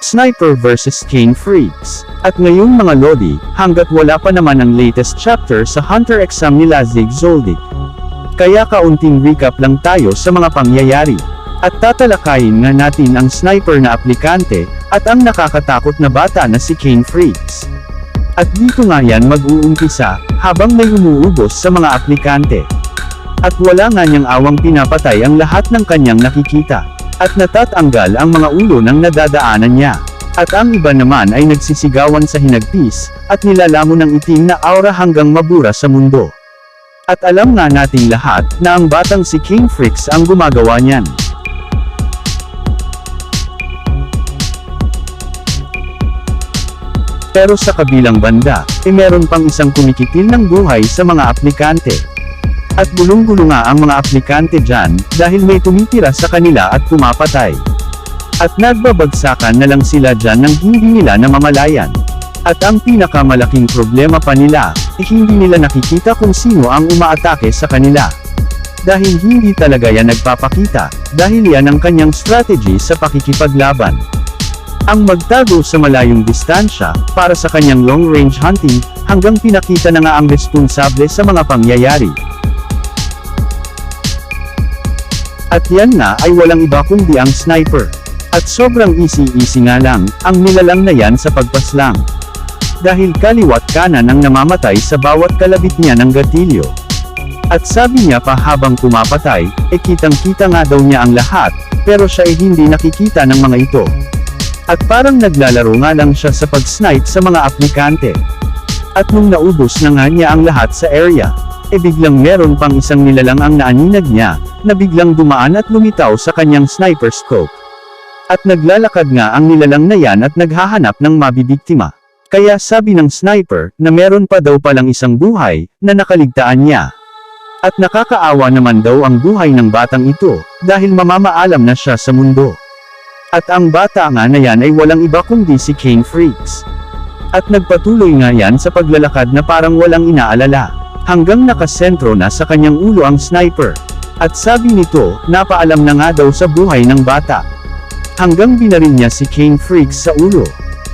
Sniper vs Kane Freaks. At ngayong mga Lodi, hanggat wala pa naman ang latest chapter sa Hunter exam nila Zig Zoldyck. Kaya kaunting recap lang tayo sa mga pangyayari. At tatalakayin nga natin ang sniper na aplikante, at ang nakakatakot na bata na si Kane Freaks. At dito nga yan mag-uumpisa, habang may umuubos sa mga aplikante. At wala nga niyang awang pinapatay ang lahat ng kanyang nakikita. At natatanggal ang mga ulo ng nadadaanan niya. At ang iba naman ay nagsisigawan sa hinagpis, at nilalamon ng itim na aura hanggang mabura sa mundo. At alam nga nating lahat, na ang batang si King Fricks ang gumagawa niyan. Pero sa kabilang banda, e meron pang isang kumikitil ng buhay sa mga aplikante. At gulong-gulo nga ang mga aplikante dyan, dahil may tumitira sa kanila at pumapatay. At nagbabagsakan na lang sila dyan ng hindi nila namamalayan. At ang pinakamalaking problema pa nila, eh hindi nila nakikita kung sino ang umaatake sa kanila. Dahil hindi talaga yan nagpapakita, dahil yan ang kanyang strategy sa pakikipaglaban. Ang magtago sa malayong distansya, para sa kanyang long-range hunting, hanggang pinakita na nga ang responsable sa mga pangyayari. At yan na ay walang iba kundi ang sniper. At sobrang easy-easy nga lang, ang nilalang na yan sa pagpaslang. Dahil kaliwat kanan ang namamatay sa bawat kalabit niya ng gatilyo. At sabi niya pa habang pumapatay, e kitang-kita nga daw niya ang lahat, pero siya ay hindi nakikita ng mga ito. At parang naglalaro nga lang siya sa pag-snipe sa mga aplikante. At nung naubos na nga niya ang lahat sa area, e biglang meron pang isang nilalang ang naaninag niya, na biglang dumaan at lumitaw sa kanyang sniper scope. At naglalakad nga ang nilalang na yan at naghahanap ng mabibiktima. Kaya sabi ng sniper, na meron pa daw palang isang buhay, na nakaligtaan niya. At nakakaawa naman daw ang buhay ng batang ito, dahil mamamaalam na siya sa mundo. At ang bata nga na yan ay walang iba kundi si Kane Freaks. At nagpatuloy nga yan sa paglalakad na parang walang inaalala. Hanggang nakasentro na sa kanyang ulo ang sniper. At sabi nito, napaalam na nga daw sa buhay ng bata. Hanggang binaril niya si Kane Freaks sa ulo.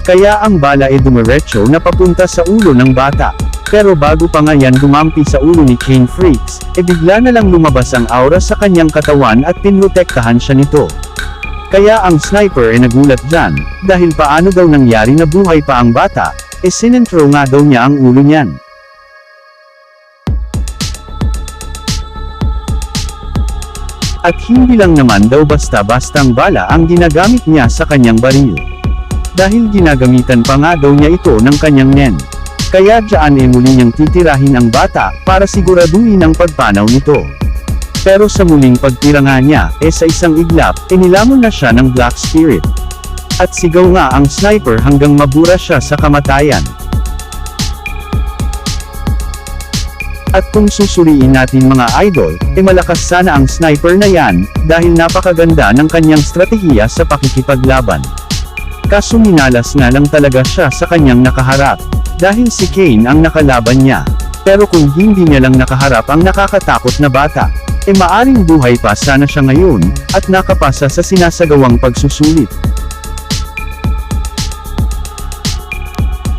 Kaya ang bala ay dumiretso na papunta sa ulo ng bata. Pero bago pa nga yan dumampi sa ulo ni Kane Freaks, e bigla na lang lumabas ang aura sa kanyang katawan at pinrotektahan siya nito. Kaya ang sniper ay nagulat dyan, dahil paano daw nangyari na buhay pa ang bata, e sinentro nga daw niya ang ulo niyan. At hindi lang naman daw basta-bastang bala ang ginagamit niya sa kanyang baril. Dahil ginagamitan pa nga daw niya ito ng kanyang nen. Kaya dyan e muli niyang titirahin ang bata, para siguraduhin ang pagpanaw nito. Pero sa muling pagtira nga niya, e sa isang iglap, e nilamon na siya ng Black Spirit. At sigaw nga ang sniper hanggang mabura siya sa kamatayan. At kung susuriin natin mga idol, e malakas sana ang sniper na yan, dahil napakaganda ng kanyang strategiya sa pakikipaglaban. Kaso minalas nga lang talaga siya sa kanyang nakaharap. Dahil si Kane ang nakalaban niya. Pero kung hindi niya lang nakaharap ang nakakatakot na bata, e maaring buhay pa sana siya ngayon, at nakapasa sa sinasagawang pagsusulit.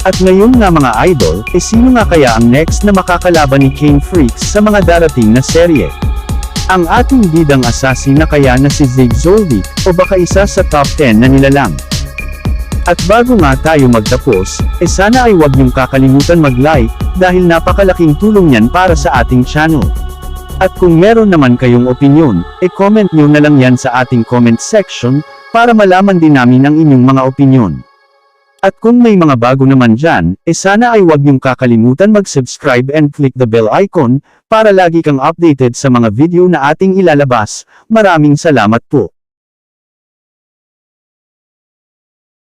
At ngayon nga mga idol, e sino nga kaya ang next na makakalaban ni Kane Freaks sa mga darating na serye? Ang ating bidang assassin na kaya na si Zig Zoldyck, o baka isa sa top 10 na nilalang? At bago nga tayo magtapos, e sana ay wag niyong kakalimutan mag-like, dahil napakalaking tulong yan para sa ating channel. At kung meron naman kayong opinion, e comment nyo na lang yan sa ating comment section, para malaman din namin ang inyong mga opinion. At kung may mga bago naman dyan, e sana ay wag niyong kakalimutan mag-subscribe and click the bell icon, para lagi kang updated sa mga video na ating ilalabas. Maraming salamat po.